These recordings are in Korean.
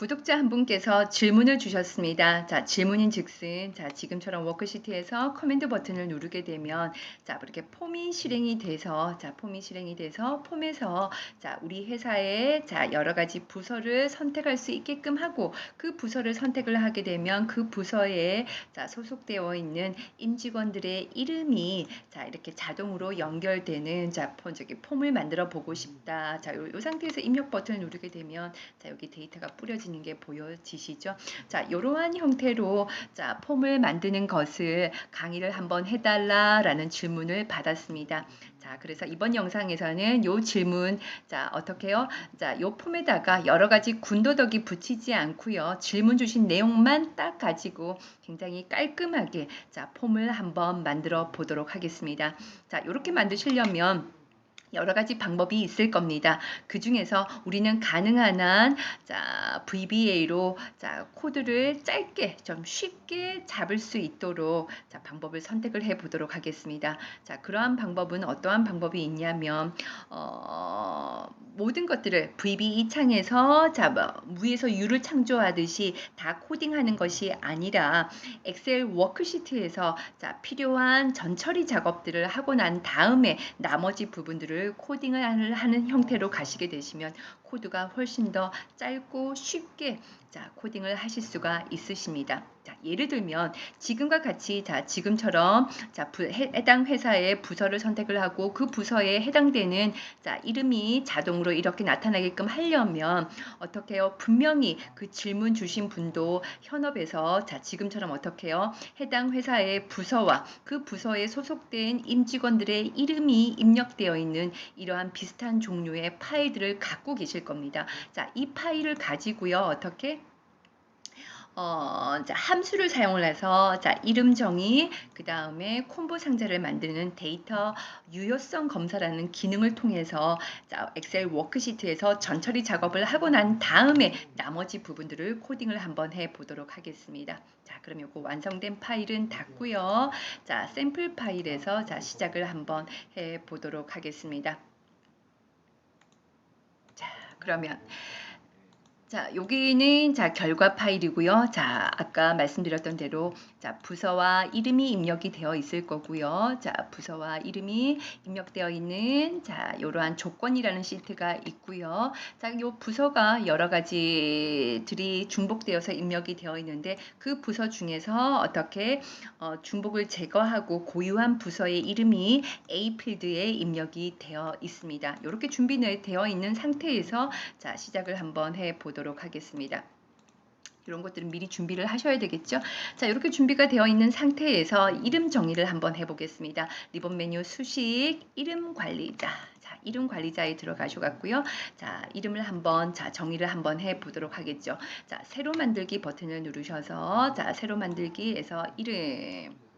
구독자 한 분께서 질문을 주셨습니다. 자, 질문인 즉슨, 자, 지금처럼 워크시트에서 커맨드 버튼을 누르게 되면, 자, 이렇게 폼이 실행이 돼서, 자, 폼이 실행이 돼서, 폼에서, 자, 우리 회사의, 자, 여러 가지 부서를 선택할 수 있게끔 하고, 그 부서를 선택을 하게 되면, 그 부서에, 자, 소속되어 있는 임직원들의 이름이, 자, 이렇게 자동으로 연결되는, 자, 폼, 저기 폼을 만들어 보고 싶다. 자, 요, 요 상태에서 입력 버튼을 누르게 되면, 자, 여기 데이터가 뿌려 지는 게 보여지시죠? 자, 이러한 형태로 자, 폼을 만드는 것을 강의를 한번 해달라라는 질문을 받았습니다. 자, 그래서 이번 영상에서는 요 질문, 자, 어떻게요? 자, 요 폼에다가 여러 가지 군더더기 붙이지 않고요. 질문 주신 내용만 딱 가지고 굉장히 깔끔하게 자, 폼을 한번 만들어 보도록 하겠습니다. 자, 이렇게 만드시려면 여러 가지 방법이 있을 겁니다. 그 중에서 우리는 가능한 한 자, VBA로 자, 코드를 짧게 좀 쉽게 잡을 수 있도록 자, 방법을 선택을 해 보도록 하겠습니다. 자, 그러한 방법은 어떠한 방법이 있냐면 어, 모든 것들을 VB 2창에서 자, 뭐, 위에서 U를 창조하듯이 다 코딩하는 것이 아니라 엑셀 워크시트에서 자, 필요한 전처리 작업들을 하고 난 다음에 나머지 부분들을 코딩을 하는 형태로 가시게 되시면 코드가 훨씬 더 짧고 쉽게 자, 코딩을 하실 수가 있으십니다. 자, 예를 들면 지금과 같이 자, 지금처럼 자, 부, 해, 해당 회사의 부서를 선택을 하고 그 부서에 해당되는 자, 이름이 자동으로 이렇게 나타나게끔 하려면 어떻게 해요? 분명히 그 질문 주신 분도 현업에서 자, 지금처럼 어떻게 해요? 해당 회사의 부서와 그 부서에 소속된 임직원들의 이름이 입력되어 있는 이러한 비슷한 종류의 파일들을 갖고 계실 겁니다. 자, 이 파일을 가지고요. 어떻게 어, 자, 함수를 사용을 해서 자, 이름 정의, 그 다음에 콤보 상자를 만드는 데이터 유효성 검사라는 기능을 통해서 자, 엑셀 워크시트에서 전처리 작업을 하고 난 다음에 나머지 부분들을 코딩을 한번 해 보도록 하겠습니다. 자, 그럼 요거 완성된 파일은 닫고요. 자, 샘플 파일에서 자, 시작을 한번 해 보도록 하겠습니다. 자, 그러면 자, 여기는 자, 결과 파일이고요. 자, 아까 말씀드렸던 대로 자, 부서와 이름이 입력이 되어 있을 거고요. 자, 부서와 이름이 입력되어 있는 자, 이러한 조건이라는 시트가 있고요. 자, 요 부서가 여러 가지들이 중복되어서 입력이 되어 있는데 그 부서 중에서 어떻게 어, 중복을 제거하고 고유한 부서의 이름이 A 필드에 입력이 되어 있습니다. 이렇게 준비되어 있는 상태에서 자, 시작을 한번 해 보도록 하겠습니다. 이런 것들은 미리 준비를 하셔야 되겠죠. 자, 이렇게 준비가 되어 있는 상태에서 이름 정의를 한번 해보겠습니다. 리본 메뉴 수식 이름 관리자. 자, 이름 관리자에 들어가셔갖고요. 자, 이름을 한번 자 정의를 한번 해보도록 하겠죠. 자, 새로 만들기 버튼을 누르셔서 자, 새로 만들기에서 이름.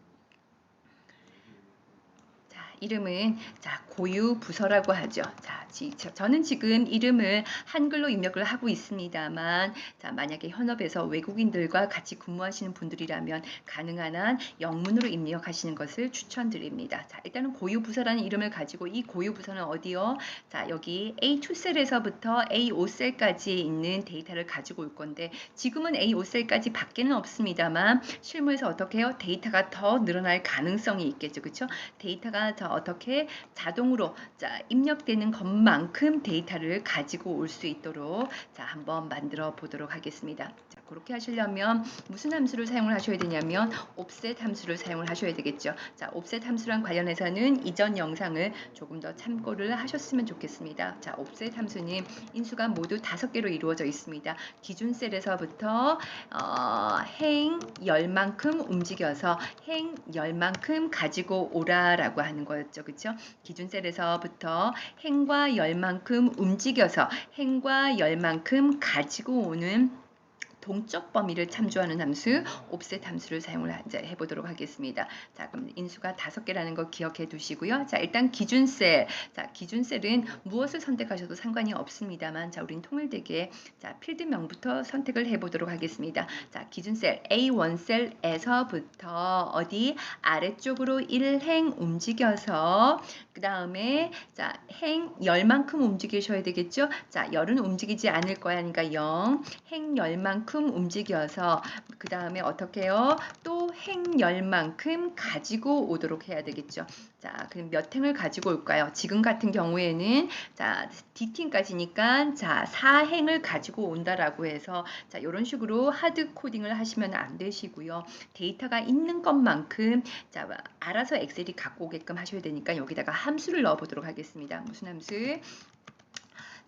이름은 자 고유 부서라고 하죠. 자, 지, 저는 지금 이름을 한글로 입력을 하고 있습니다만, 자 만약에 현업에서 외국인들과 같이 근무하시는 분들이라면 가능한 한 영문으로 입력하시는 것을 추천드립니다. 자, 일단은 고유 부서라는 이름을 가지고 이 고유 부서는 어디요? 자, 여기 A2셀에서부터 A5셀까지 있는 데이터를 가지고 올 건데 지금은 A5셀까지 밖에는 없습니다만 실무에서 어떻게 해요? 데이터가 더 늘어날 가능성이 있겠죠. 그렇죠? 데이터가 더 어떻게 자동으로 자, 입력되는 것만큼 데이터를 가지고 올 수 있도록 자, 한번 만들어 보도록 하겠습니다. 자, 그렇게 하시려면 무슨 함수를 사용을 하셔야 되냐면 offset 함수를 사용을 하셔야 되겠죠. 자, offset 함수랑 관련해서는 이전 영상을 조금 더 참고를 하셨으면 좋겠습니다. 자, offset 함수는 인수가 모두 다섯 개로 이루어져 있습니다. 기준 셀에서부터 어, 행 열만큼 움직여서 행 열만큼 가지고 오라라고 하는. 거였죠. 그렇죠? 기준 셀에서부터 행과 열만큼 움직여서 행과 열만큼 가지고 오는 동적 범위를 참조하는 함수 옵셋 함수를 사용을 하- 이제 해보도록 하겠습니다. 자, 그럼 인수가 다섯 개라는 거 기억해 두시고요. 자, 일단 기준 셀. 자, 기준 셀은 무엇을 선택하셔도 상관이 없습니다만, 자, 우린 통일되게 자, 필드명부터 선택을 해 보도록 하겠습니다. 자, 기준 셀 A1 셀에서부터 어디 아래쪽으로 1행 움직여서 그 다음에 자, 행 열만큼 움직이셔야 되겠죠? 자, 열은 움직이지 않을 거야. 그러니까 0. 행 열만큼 움직여서 그 다음에 어떻게 해요? 또 행 열만큼 가지고 오도록 해야 되겠죠. 자, 그럼 몇 행을 가지고 올까요? 지금 같은 경우에는 자, D팀까지니까 자, 4행을 가지고 온다라고 해서 자, 이런 식으로 하드 코딩을 하시면 안 되시고요. 데이터가 있는 것만큼 자, 알아서 엑셀이 갖고 오게끔 하셔야 되니까 여기다가 함수를 넣어 보도록 하겠습니다. 무슨 함수?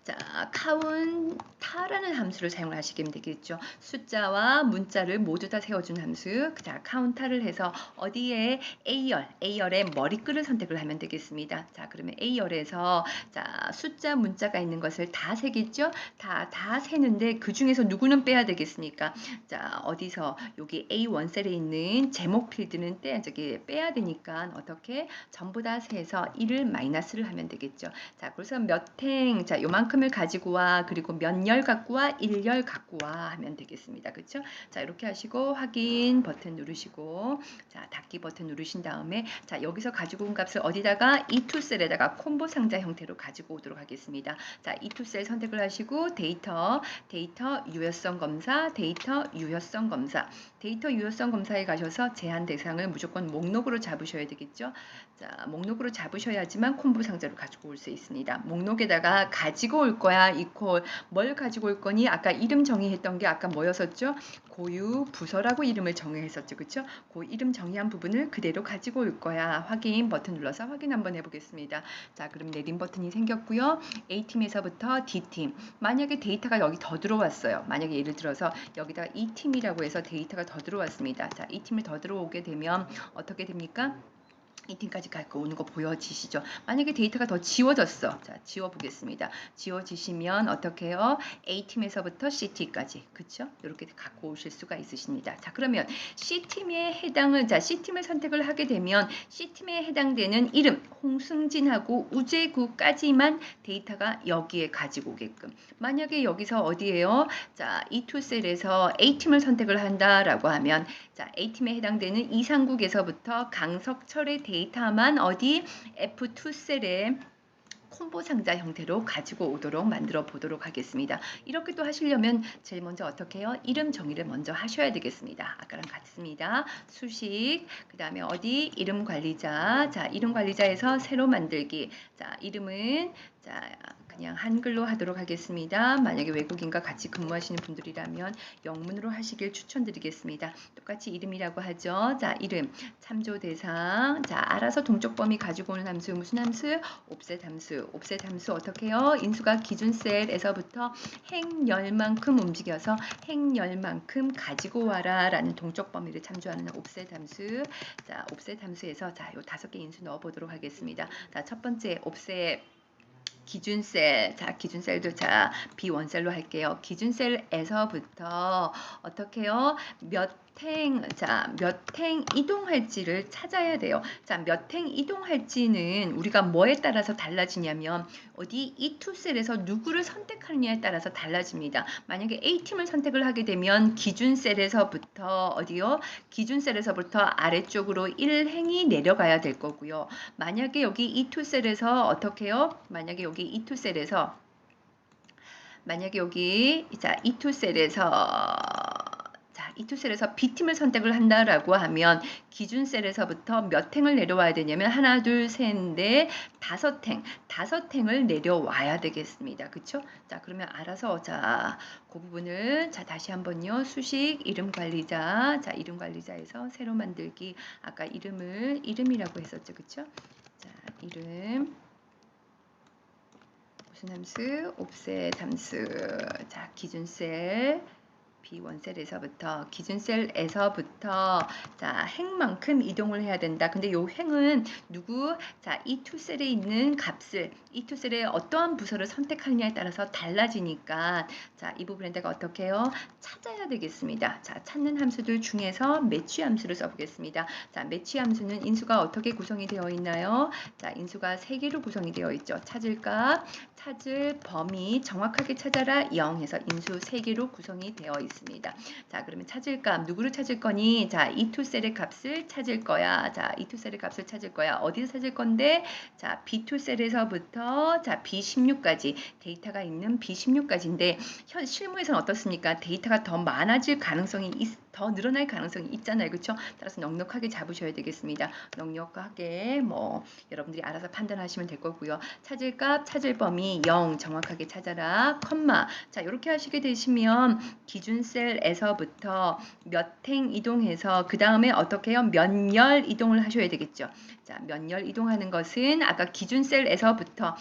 자, 카운타라는 함수를 사용하시면 되겠죠. 숫자와 문자를 모두 다 세워준 함수. 자, 카운타를 해서 어디에 A열, A열의 머리글을 선택을 하면 되겠습니다. 자, 그러면 A열에서 자, 숫자, 문자가 있는 것을 다 세겠죠. 다, 다 세는데 그 중에서 누구는 빼야 되겠습니까? 자, 어디서 여기 A1 셀에 있는 제목 필드는 떼, 저기 빼야 되니까 어떻게 전부 다 세서 1을 마이너스를 하면 되겠죠. 자, 그래서 몇 행, 자, 요만큼 을 가지고 와, 그리고 몇 열 갖고 와, 1열 갖고 와 하면 되겠습니다. 그렇죠? 자, 이렇게 하시고 확인 버튼 누르시고 자, 닫기 버튼 누르신 다음에 자, 여기서 가지고 온 값을 어디다가 이 툴셀에다가 콤보 상자 형태로 가지고 오도록 하겠습니다. 자, 이 툴셀 선택을 하시고 데이터, 데이터 유효성 검사, 데이터 유효성 검사. 데이터 유효성 검사에 가셔서 제한 대상을 무조건 목록으로 잡으셔야 되겠죠. 자, 목록으로 잡으셔야지만 콤보 상자로 가지고 올 수 있습니다. 목록에다가 가지고 올 거야 이퀄 뭘 가지고 올 거니 아까 이름 정의했던 게 아까 뭐였었죠? 고유 부서라고 이름을 정의했었죠, 그렇죠? 그 이름 정의한 부분을 그대로 가지고 올 거야. 확인 버튼 눌러서 확인 한번 해보겠습니다. 자, 그럼 내림 버튼이 생겼고요. A 팀에서부터 D 팀. 만약에 데이터가 여기 더 들어왔어요. 만약에 예를 들어서 여기다 이 팀이라고 해서 데이터가 더 들어왔습니다. 자, 이 팀이 더 들어오게 되면 어떻게 됩니까? 이 팀까지 갖고 오는 거 보여지시죠? 만약에 데이터가 더 지워졌어. 자, 지워보겠습니다. 지워지시면 어떻게 해요? A팀에서부터 C팀까지. 그쵸? 이렇게 갖고 오실 수가 있으십니다. 자, 그러면 C팀에 해당을, 자, C팀을 선택을 하게 되면 C팀에 해당되는 이름, 홍승진하고 우재구까지만 데이터가 여기에 가지고 오게끔. 만약에 여기서 어디에요? 자, 이 툴셀에서 A팀을 선택을 한다라고 하면 자, A팀에 해당되는 이상국에서부터 강석철의 데이터 만 어디 F2셀에 콤보 상자 형태로 가지고 오도록 만들어 보도록 하겠습니다. 이렇게 또 하시려면 제일 먼저 어떻게 해요? 이름 정의를 먼저 하셔야 되겠습니다. 아까랑 같습니다. 수식, 그 다음에 어디? 이름 관리자. 자, 이름 관리자에서 새로 만들기. 자, 이름은 자, 그냥 한글로 하도록 하겠습니다. 만약에 외국인과 같이 근무하시는 분들이라면 영문으로 하시길 추천드리겠습니다. 똑같이 이름이라고 하죠. 자, 이름, 참조 대상. 자, 알아서 동적 범위 가지고 오는 함수 무슨 함수? 옵셋 함수. 옵셋 함수 어떻게 해요? 인수가 기준 셀에서부터 행열만큼 움직여서 행열만큼 가지고 와라 라는 동적 범위를 참조하는 옵셋 함수. 자, 옵셋 함수에서 자, 요 다섯 개 인수 넣어 보도록 하겠습니다. 자, 첫 번째 옵셋 기준셀, 자 기준셀도 자 비원셀로 할게요. 기준셀에서부터 어떻게요? 몇 행 자, 몇행 이동할지를 찾아야 돼요. 자, 몇행 이동할지는 우리가 뭐에 따라서 달라지냐면 어디 이 투셀에서 누구를 선택하느냐에 따라서 달라집니다. 만약에 A팀을 선택을 하게 되면 기준 셀에서부터 어디요? 기준 셀에서부터 아래쪽으로 1행이 내려가야 될 거고요. 만약에 여기 이 투셀에서 어떻게 해요? 만약에 여기 이 투셀에서 만약에 여기 자, 이 투셀에서 자, 이 투셀에서 B팀을 선택을 한다라고 하면 기준 셀에서부터 몇 행을 내려와야 되냐면 하나, 둘, 셋, 넷, 다섯 행, 다섯 행을 내려와야 되겠습니다. 그쵸? 자, 그러면 알아서 자, 그 부분을 자, 다시 한번요. 수식 이름 관리자. 자, 이름 관리자에서 새로 만들기. 아까 이름을 이름이라고 했었죠. 그쵸? 자, 이름 무슨 함수? 옵셋 함수. 자, 기준 셀 B1셀에서부터 기준 셀에서부터 자 행만큼 이동을 해야 된다. 근데 요 행은 누구 자 E2 셀에 있는 값을 E2 셀에 어떠한 부서를 선택하느냐에 따라서 달라지니까 자 이 부분에 내가 어떻게 해요? 찾아야 되겠습니다. 자 찾는 함수들 중에서 매치 함수를 써 보겠습니다. 자 매치 함수는 인수가 어떻게 구성이 되어 있나요? 자 인수가 세 개로 구성이 되어 있죠. 찾을 값, 찾을 범위 정확하게 찾아라 0해서 인수 세 개로 구성이 되어 있습니다. 자 그러면 찾을 값 누구를 찾을 거니? 자 E2 셀의 값을 찾을 거야. 자 E2 셀의 값을 찾을 거야. 어디서 찾을 건데? 자 B2 셀에서부터 자 B16까지 데이터가 있는 B16까지인데 현 실무에서는 어떻습니까? 데이터가 더 많아질 가능성이 있, 더 늘어날 가능성이 있잖아요. 그렇죠? 따라서 넉넉하게 잡으셔야 되겠습니다. 넉넉하게 뭐 여러분들이 알아서 판단하시면 될 거고요. 찾을 값, 찾을 범위 0 정확하게 찾아라. 컴마. 자, 이렇게 하시게 되시면 기준 셀에서부터 몇 행 이동해서 그 다음에 어떻게 해요? 몇 열 이동을 하셔야 되겠죠. 자, 몇 열 이동하는 것은 아까 기준 셀에서부터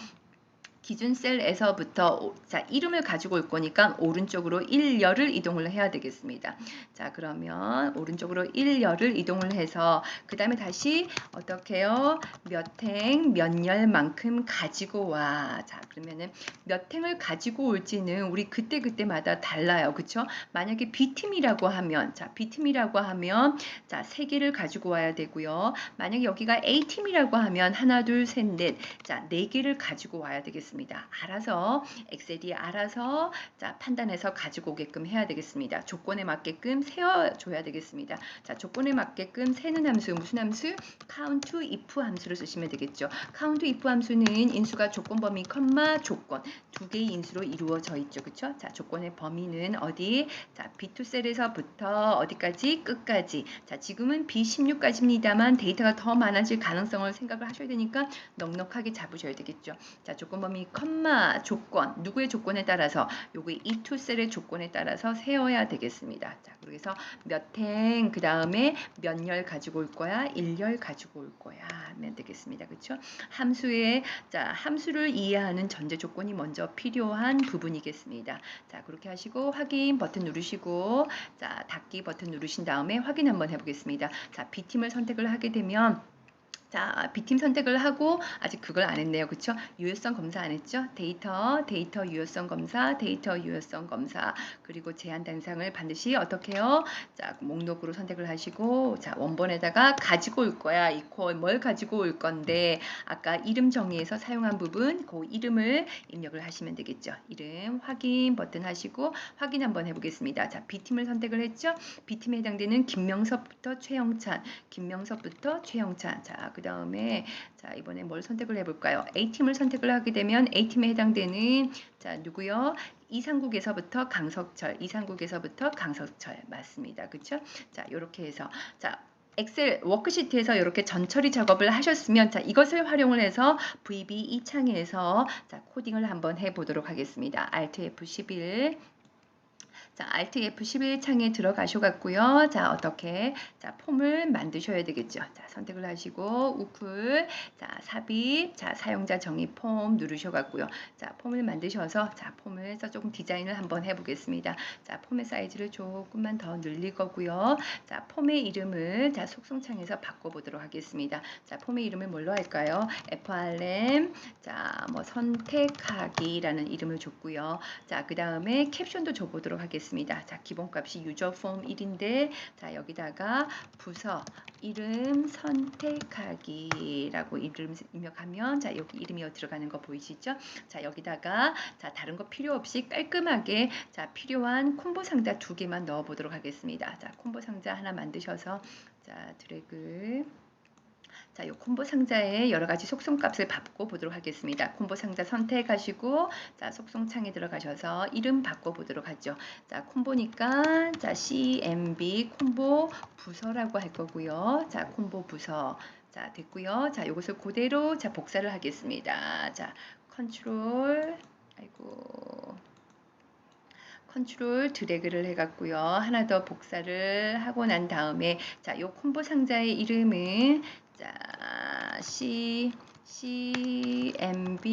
기준 셀에서부터 오- 자 이름을 가지고 올 거니까 오른쪽으로 1열을 이동을 해야 되겠습니다. 자 그러면 오른쪽으로 1열을 이동을 해서 그 다음에 다시 어떻게 해요? 몇 행, 몇 열만큼 가지고 와. 자 그러면은 몇 행을 가지고 올지는 우리 그때 그때마다 달라요. 그쵸? 만약에 B팀이라고 하면 자 B팀이라고 하면 자세 개를 가지고 와야 되고요. 만약에 여기가 A팀이라고 하면 하나, 둘, 셋, 넷 자, 네 개를 가지고 와야 되겠습니다. 알아서 엑셀이 알아서 자, 판단해서 가지고 오게끔 해야 되겠습니다. 조건에 맞게끔 세워 줘야 되겠습니다. 자, 조건에 맞게끔 세는 함수 무슨 함수? count if 함수를 쓰시면 되겠죠. count if 함수는 인수가 조건 범위 컴마 조건 두 개의 인수로 이루어져 있죠. 그렇죠? 자, 조건의 범위는 어디? 자, B2 셀에서부터 어디까지? 끝까지. 자, 지금은 B16까지입니다만 데이터가 더 많아질 가능성을 생각을 하셔야 되니까 넉넉하게 잡으셔야 되겠죠. 자, 조건 범위 컴마 조건 누구의 조건에 따라서 요거 E2 셀의 조건에 따라서 세워야 되겠습니다. 자, 그래서 몇행 그 다음에 몇 열 가지고 올 거야? 1열 가지고 올 거야. 하면 되겠습니다. 그렇죠? 함수의 자, 함수를 이해하는 전제 조건이 먼저 필요한 부분이겠습니다. 자, 그렇게 하시고 확인 버튼 누르시고 자, 닫기 버튼 누르신 다음에 확인 한번 해 보겠습니다. 자, B팀을 선택을 하게 되면 자, B팀 선택을 하고 아직 그걸 안 했네요. 그쵸? 유효성 검사 안 했죠? 데이터, 데이터 유효성 검사, 데이터 유효성 검사, 그리고 제한 단상을 반드시 어떻게 해요? 자, 목록으로 선택을 하시고 자, 원본에다가 가지고 올 거야. 이퀄 뭘 가지고 올 건데 아까 이름 정의에서 사용한 부분 그 이름을 입력을 하시면 되겠죠. 이름 확인 버튼 하시고 확인 한번 해 보겠습니다. 자, B팀을 선택을 했죠? B팀에 해당되는 김명섭부터 최영찬, 김명섭부터 최영찬. 자, 그 다음에 자 이번에 뭘 선택을 해볼까요? A팀을 선택을 하게 되면 A팀에 해당되는 자 누구요? 이상국에서부터 강석철, 이상국에서부터 강석철 맞습니다. 그렇죠? 자 이렇게 해서 자 엑셀 워크시트에서 이렇게 전처리 작업을 하셨으면 자 이것을 활용을 해서 VB 이 창에서 자 코딩을 한번 해보도록 하겠습니다. Alt F11 자, Alt F11 창에 들어가셔갖고요. 자, 어떻게? 자, 폼을 만드셔야 되겠죠. 자, 선택을 하시고, 우플, 자, 삽입, 자, 사용자 정의 폼 누르셔갖고요. 자, 폼을 만드셔서, 자, 폼을 해서 조금 디자인을 한번 해보겠습니다. 자, 폼의 사이즈를 조금만 더 늘릴 거고요. 자, 폼의 이름을, 자, 속성창에서 바꿔보도록 하겠습니다. 자, 폼의 이름을 뭘로 할까요? FRM, 자, 뭐, 선택하기라는 이름을 줬고요. 자, 그 다음에 캡션도 줘보도록 하겠습니다. 자, 기본값이 유저 폼 1인데, 자, 여기다가 부서 이름 선택하기라고 이름 입력하면, 자, 여기 이름이 들어가는 거 보이시죠? 자, 여기다가, 자, 다른 거 필요 없이 깔끔하게, 자, 필요한 콤보 상자 두 개만 넣어 보도록 하겠습니다. 자, 콤보 상자 하나 만드셔서, 자, 드래그. 자, 이 콤보 상자에 여러 가지 속성 값을 바꿔 보도록 하겠습니다. 콤보 상자 선택하시고, 자, 속성 창에 들어가셔서 이름 바꿔 보도록 하죠. 자, 콤보니까, 자, CMB 콤보 부서라고 할 거고요. 자, 콤보 부서. 자, 됐고요. 자, 이것을 그대로 자, 복사를 하겠습니다. 자, 컨트롤, 아이고. 컨트롤 드래그를 해갖고요. 하나 더 복사를 하고 난 다음에 자, 요 콤보 상자의 이름은 자, C CMB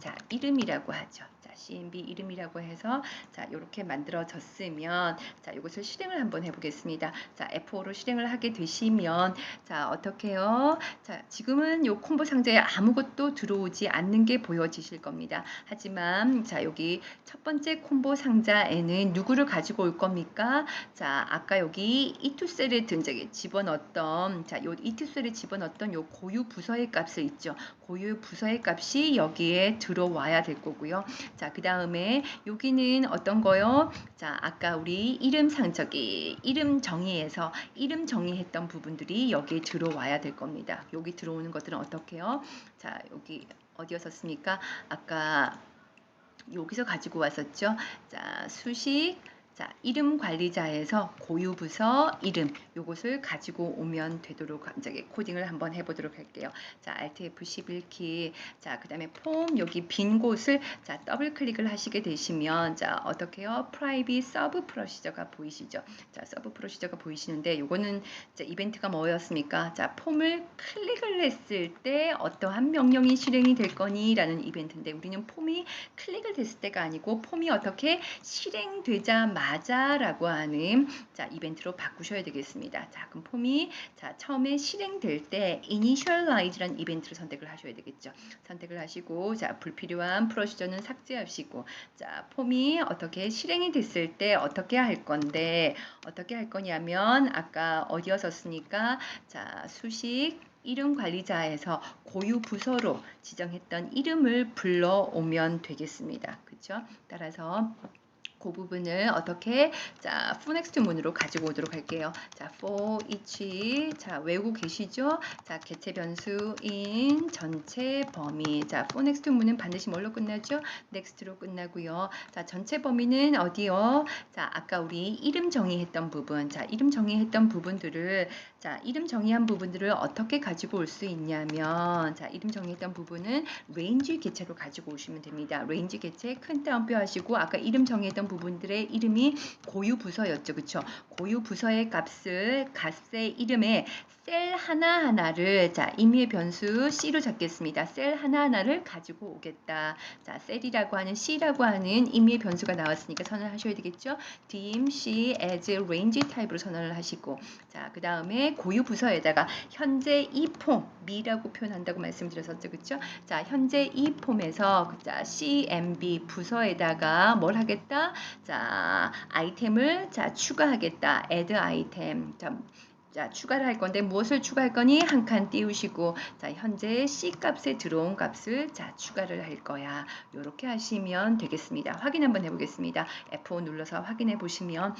자, 이름이라고 하죠. 자, CMB 이름이라고 해서 자 이렇게 만들어졌으면 자 이것을 실행을 한번 해보겠습니다. 자 F5로 실행을 하게 되시면 자 어떻게요? 자 지금은 요 콤보 상자에 아무것도 들어오지 않는 게 보여지실 겁니다. 하지만 자 여기 첫 번째 콤보 상자에는 누구를 가지고 올 겁니까? 자 아까 여기 이투셀에 든 적에 집어넣었던 자요 이투셀에 집어넣었던 요 고유 부서의 값을 있죠. 고유 부서의 값이 여기에 들어와야 될 거고요. 자, 그 다음에 여기는 어떤 거요? 자, 아까 우리 이름 상적이 이름 정의에서 이름 정의했던 부분들이 여기에 들어와야 될 겁니다. 여기 들어오는 것들은 어떻게요? 자, 여기 어디였었습니까? 아까 여기서 가지고 왔었죠. 자, 수식 자, 이름 관리자에서 고유 부서 이름 요것을 가지고 오면 되도록 이제 코딩을 한번 해보도록 할게요. 자, Alt F11키. 자, 그다음에 폼 여기 빈 곳을 자 더블 클릭을 하시게 되시면 자 어떻게요? 프라이빗 서브 프로시저가 보이시죠? 자, 서브 프로시저가 보이시는데 요거는 자, 이벤트가 뭐였습니까? 자, 폼을 클릭을 했을 때 어떠한 명령이 실행이 될 거니라는 이벤트인데 우리는 폼이 클릭을 됐을 때가 아니고 폼이 어떻게 실행되자마자 라고 하는 자 이벤트로 바꾸셔야 되겠습니다. 자 그럼 폼이 자 처음에 실행될 때 initialize라는 이벤트를 선택을 하셔야 되겠죠. 선택을 하시고 자 불필요한 프로시저는 삭제하시고 자 폼이 어떻게 실행이 됐을 때 어떻게 할 건데 어떻게 할 거냐면 아까 어디였었습니까? 자 수식 이름 관리자에서 고유 부서로 지정했던 이름을 불러오면 되겠습니다. 그렇죠? 따라서 그 부분을 어떻게 자 for next 문으로 가지고 오도록 할게요. 자 for each 자 외우고 계시죠? 자 개체 변수 in 전체 범위 자 for next 문은 반드시 뭘로 끝나죠? next로 끝나고요. 자 전체 범위는 어디요? 자 아까 우리 이름 정의했던 부분 자 이름 정의했던 부분들을 자 이름 정의한 부분들을 어떻게 가지고 올 수 있냐면 자 이름 정의했던 부분은 range 개체로 가지고 오시면 됩니다. range 개체 큰 따옴표 하시고 아까 이름 정의했던 부분들의 이름이 고유 부서였죠. 그쵸? 고유 부서의 값을 값의 이름에 셀 하나하나를 자 임의의 변수 C로 잡겠습니다. 셀 하나하나를 가지고 오겠다. 자 셀이라고 하는 C라고 하는 임의의 변수가 나왔으니까 선언을 하셔야 되겠죠. dim C as range 타입으로 선언을 하시고 자 그 다음에 고유 부서에다가 현재 이폼 미라고 표현한다고 말씀드렸었죠. 그쵸? 자 현재 이 폼에서 자 CMB 부서에다가 뭘 하겠다? 자 아이템을 자 추가하겠다. add 아이템 자 자, 추가를 할 건데 무엇을 추가할 거니? 한 칸 띄우시고 자, 현재 C 값에 들어온 값을 자, 추가를 할 거야. 이렇게 하시면 되겠습니다. 확인 한번 해 보겠습니다. F5 눌러서 확인해 보시면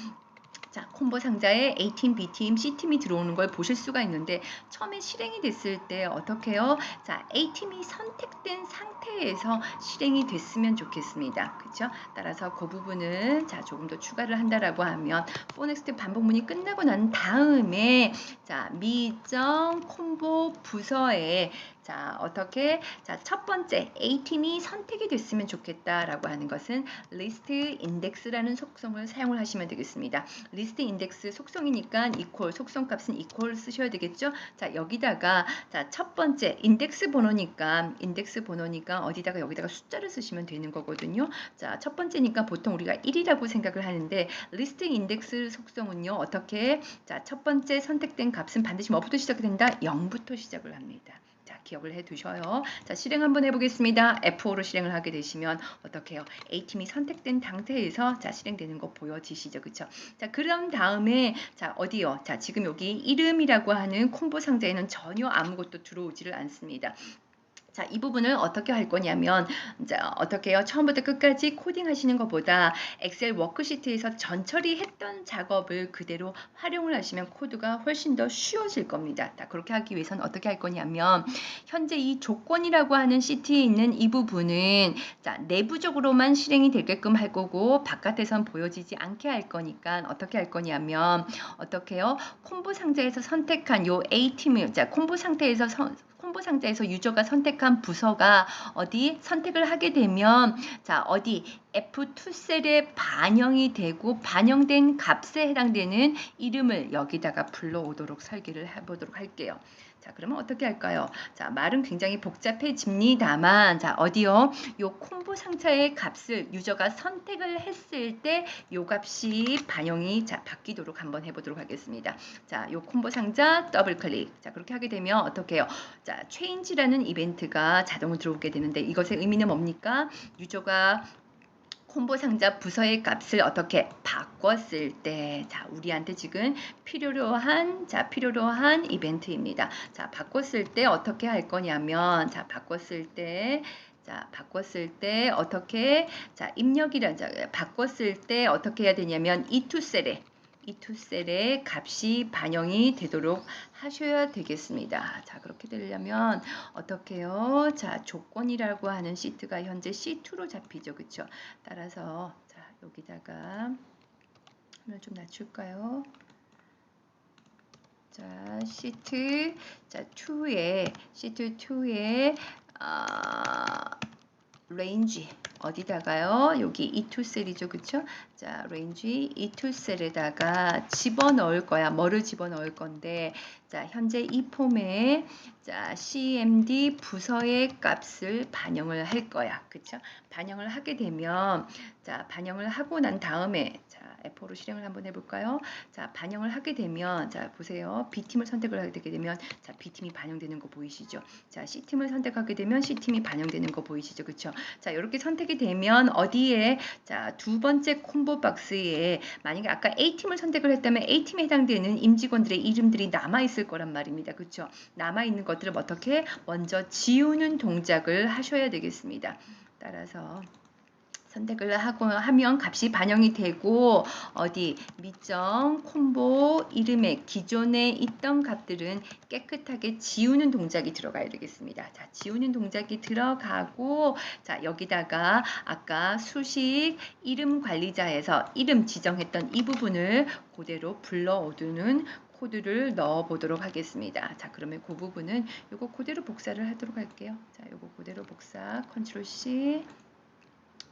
자, 콤보 상자에 A팀, B팀, C팀이 들어오는 걸 보실 수가 있는데 처음에 실행이 됐을 때 어떻게 해요? 자, A팀이 선택된 상태에서 실행이 됐으면 좋겠습니다. 그렇죠? 따라서 그 부분을 자, 조금 더 추가를 한다라고 하면 포넥스트 반복문이 끝나고 난 다음에 자, 미정 콤보 부서에 자, 어떻게 자, 첫 번째 A팀이 선택이 됐으면 좋겠다라고 하는 것은 리스트 인덱스라는 속성을 사용을 하시면 되겠습니다. 리스트 인덱스 속성이니까 equal 속성 값은 equal 쓰셔야 되겠죠? 자, 여기다가 자, 첫 번째 인덱스 번호니까 인덱스 번호니까 어디다가 여기다가 숫자를 쓰시면 되는 거거든요. 자, 첫 번째니까 보통 우리가 1이라고 생각을 하는데 리스트 인덱스 속성은요. 어떻게 자, 첫 번째 선택된 값은 반드시 뭐부터 시작된다? 0부터 시작을 합니다. 자, 기억을 해 두셔요. 자, 실행 한번 해보겠습니다. F5로 실행을 하게 되시면 어떻게 해요? A팀이 선택된 상태에서 자, 실행되는 거 보여지시죠? 그쵸? 자, 그런 다음에 자, 어디요? 자, 지금 여기 이름이라고 하는 콤보 상자에는 전혀 아무것도 들어오지를 않습니다. 자, 이 부분을 어떻게 할 거냐면, 자, 어떻게 해요? 처음부터 끝까지 코딩 하시는 것보다 엑셀 워크시트에서 전처리 했던 작업을 그대로 활용을 하시면 코드가 훨씬 더 쉬워질 겁니다. 자, 그렇게 하기 위해서는 어떻게 할 거냐면, 현재 이 조건이라고 하는 시트에 있는 이 부분은 자, 내부적으로만 실행이 되게끔 할 거고, 바깥에선 보여지지 않게 할 거니까 어떻게 할 거냐면, 어떻게 해요? 콤보 상자에서 선택한 요 A팀을, 자, 콤보 상태에서 선, 콤보 상자에서 유저가 선택한 부서가 어디 선택을 하게 되면 자 어디 F2 셀에 반영이 되고 반영된 값에 해당되는 이름을 여기다가 불러오도록 설계를 해보도록 할게요. 자, 그러면 어떻게 할까요? 자, 말은 굉장히 복잡해집니다만, 자, 어디요? 요 콤보 상자의 값을 유저가 선택을 했을 때 요 값이 반영이 자, 바뀌도록 한번 해보도록 하겠습니다. 자, 요 콤보 상자 더블 클릭. 자, 그렇게 하게 되면 어떻게 해요? 자, 체인지라는 이벤트가 자동으로 들어오게 되는데 이것의 의미는 뭡니까? 유저가 콤보 상자 부서의 값을 어떻게 바꿨을 때, 자, 우리한테 지금 필요로 한, 자, 필요로 한 이벤트입니다. 자, 바꿨을 때 어떻게 할 거냐면, 자, 바꿨을 때, 자, 바꿨을 때 어떻게, 자, 입력이란, 자, 바꿨을 때 어떻게 해야 되냐면, 이 투셀에, 이 투셀의 값이 반영이 되도록 하셔야 되겠습니다. 자, 그렇게 되려면 어떻게 해요? 자, 조건이라고 하는 시트가 현재 C2로 잡히죠. 그쵸? 따라서 자, 여기다가 화면을 좀 낮출까요? 자, 시트 자, 2에 시트 2에 아, 레 인지 어디다가요? 여기 E2 셀이죠, 그쵸? 자, 레인지 E2 셀에다가 집어넣을 거야. 뭐를 집어넣을 건데, 자, 현재 이 폼에 자, CMD 부서의 값을 반영을 할 거야, 그쵸? 반영을 하게 되면, 자, 반영을 하고 난 다음에, 자, F5로 실행을 한번 해볼까요? 자, 반영을 하게 되면, 자, 보세요. B팀을 선택을 하게 되게 되면, 자, B팀이 반영되는 거 보이시죠? 자, C팀을 선택하게 되면 C팀이 반영되는 거 보이시죠? 그쵸? 자, 이렇게 선택이 되면 어디에, 자, 두 번째 콤보 박스에 만약에 아까 A팀을 선택을 했다면 A팀에 해당되는 임직원들의 이름들이 남아있을 거란 말입니다. 그쵸? 남아있는 것들을 어떻게 먼저 지우는 동작을 하셔야 되겠습니다. 따라서 선택을 하고 하면 값이 반영이 되고 어디 밑점 콤보 이름에 기존에 있던 값들은 깨끗하게 지우는 동작이 들어가야 되겠습니다. 자, 지우는 동작이 들어가고 자, 여기다가 아까 수식 이름 관리자에서 이름 지정했던 이 부분을 그대로 불러오두는 코드를 넣어 보도록 하겠습니다. 자, 그러면 그 부분은 이거 그대로 복사를 하도록 할게요. 자, 이거 그대로 복사 컨트롤 C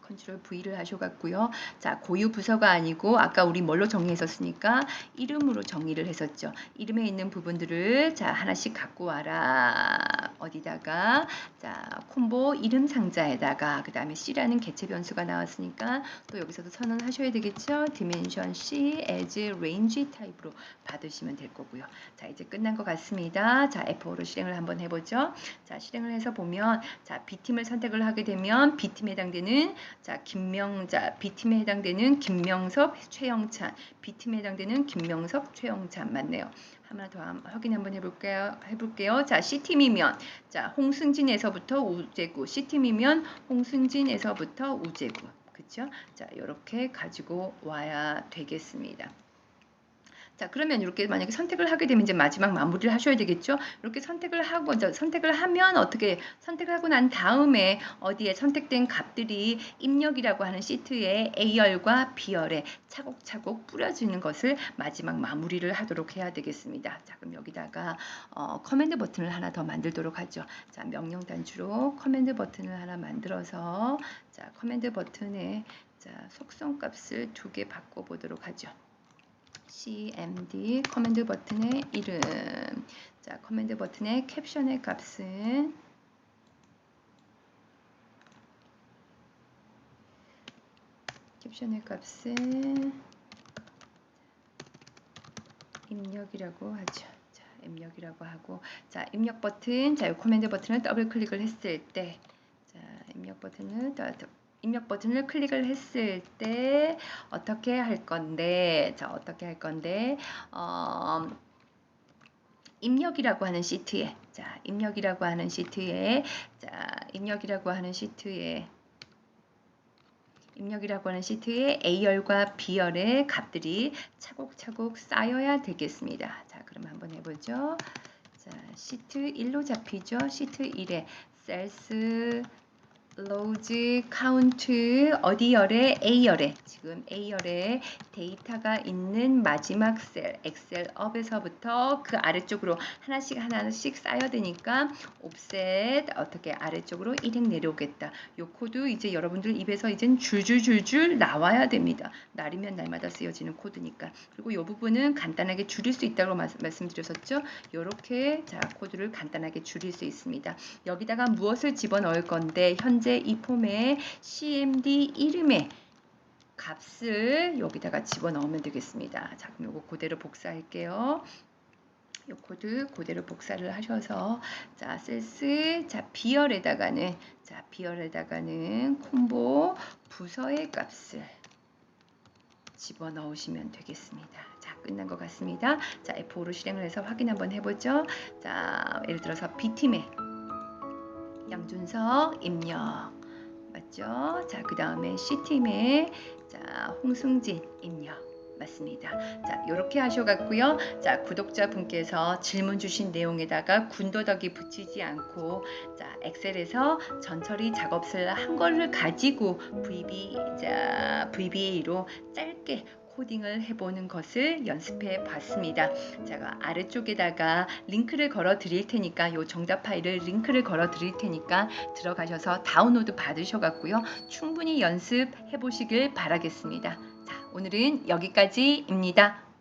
컨트롤 V를 하셔갖고요. 자, 고유 부서가 아니고 아까 우리 뭘로 정리했었으니까 이름으로 정리를 했었죠. 이름에 있는 부분들을 자 하나씩 갖고 와라. 어디다가 자 콤보 이름 상자에다가 그 다음에 C라는 개체 변수가 나왔으니까 또 여기서도 선언하셔야 되겠죠. 디멘션 C as range 타입으로 받으시면 될 거고요. 자 이제 끝난 것 같습니다. 자 F5로 실행을 한번 해 보죠. 자 실행을 해서 보면 자 B팀을 선택을 하게 되면 B팀에 해당되는 자, 김명자 B팀에 해당되는 김명섭, 최영찬 B팀에 해당되는 김명섭, 최영찬 맞네요. 하나 더 한- 확인 한번 해볼게요. 해볼게요. 자, C팀이면 자 홍승진에서부터 우재구, C팀이면 홍승진에서부터 우재구, 그렇죠? 자, 이렇게 가지고 와야 되겠습니다. 자, 그러면 이렇게 만약에 선택을 하게 되면 이제 마지막 마무리를 하셔야 되겠죠? 이렇게 선택을 하고 선택을 하면 어떻게 선택을 하고 난 다음에 어디에 선택된 값들이 입력이라고 하는 시트에 A열과 B열에 차곡차곡 뿌려지는 것을 마지막 마무리를 하도록 해야 되겠습니다. 자, 그럼 여기다가 어, 커맨드 버튼을 하나 더 만들도록 하죠. 자, 명령 단추로 커맨드 버튼을 하나 만들어서 자, 커맨드 버튼에 자, 속성 값을 두 개 바꿔 보도록 하죠. CMD 커맨드 버튼의 이름. 자 커맨드 버튼의 캡션의 값은? 캡션의 값은 입력이라고 하죠. 자, 입력이라고 하고. 자, 입력 버튼. 자, 이 커맨드 버튼을 더블 클릭을 했을 때. 자, 입력 버튼을 더, 더, 입력 버튼을 클릭을 했을 때 어떻게 할 건데 자 어떻게 할 건데 어, 입력이라고 하는 시트에 자 입력이라고 하는 시트에 자 입력이라고 하는 시트에 입력이라고 하는 시트에 A열과 B열의 값들이 차곡차곡 쌓여야 되겠습니다. 자, 그럼 한번 해보죠. 자, 시트 1로 잡히죠. 시트 1에 셀스 로즈 카운트 어디 열에 A열에 지금 A열에 데이터가 있는 마지막 셀 엑셀 업에서부터 그 아래쪽으로 하나씩 하나씩 쌓여야 되니까 옵셋 어떻게 아래쪽으로 일행 내려오겠다. 요 코드 이제 여러분들 입에서 이젠 줄줄줄줄 나와야 됩니다. 날이면 날마다 쓰여지는 코드니까. 그리고 이 부분은 간단하게 줄일 수 있다고 말- 말씀드렸었죠. 이렇게 자 코드를 간단하게 줄일 수 있습니다. 여기다가 무엇을 집어넣을 건데 현재 이 폼에 CMD 이름의 값을 여기다가 집어넣으면 되겠습니다. 자, 그럼 이거 그대로 복사할게요. 이 코드 그대로 복사를 하셔서 자 셀스 자 비열에다가는 자 비열에다가는 콤보 부서의 값을 집어 넣으시면 되겠습니다. 자 끝난 것 같습니다. 자 F5로 실행을 해서 확인 한번 해보죠. 자 예를 들어서 B팀에 양준석 입력 맞죠? 자 그 다음에 C팀에 자 홍승진 입력 맞습니다. 자, 이렇게 하셔갖고요. 자, 구독자분께서 질문 주신 내용에다가 군더더기 붙이지 않고 자, 엑셀에서 전처리 작업을 한 거를 가지고 VB 자, VBA로 짧게 코딩을 해보는 것을 연습해 봤습니다. 제가 아래쪽에다가 링크를 걸어 드릴 테니까 이 정답 파일을 링크를 걸어 드릴 테니까 들어가셔서 다운로드 받으셔갖고요. 충분히 연습해 보시길 바라겠습니다. 자, 오늘은 여기까지입니다.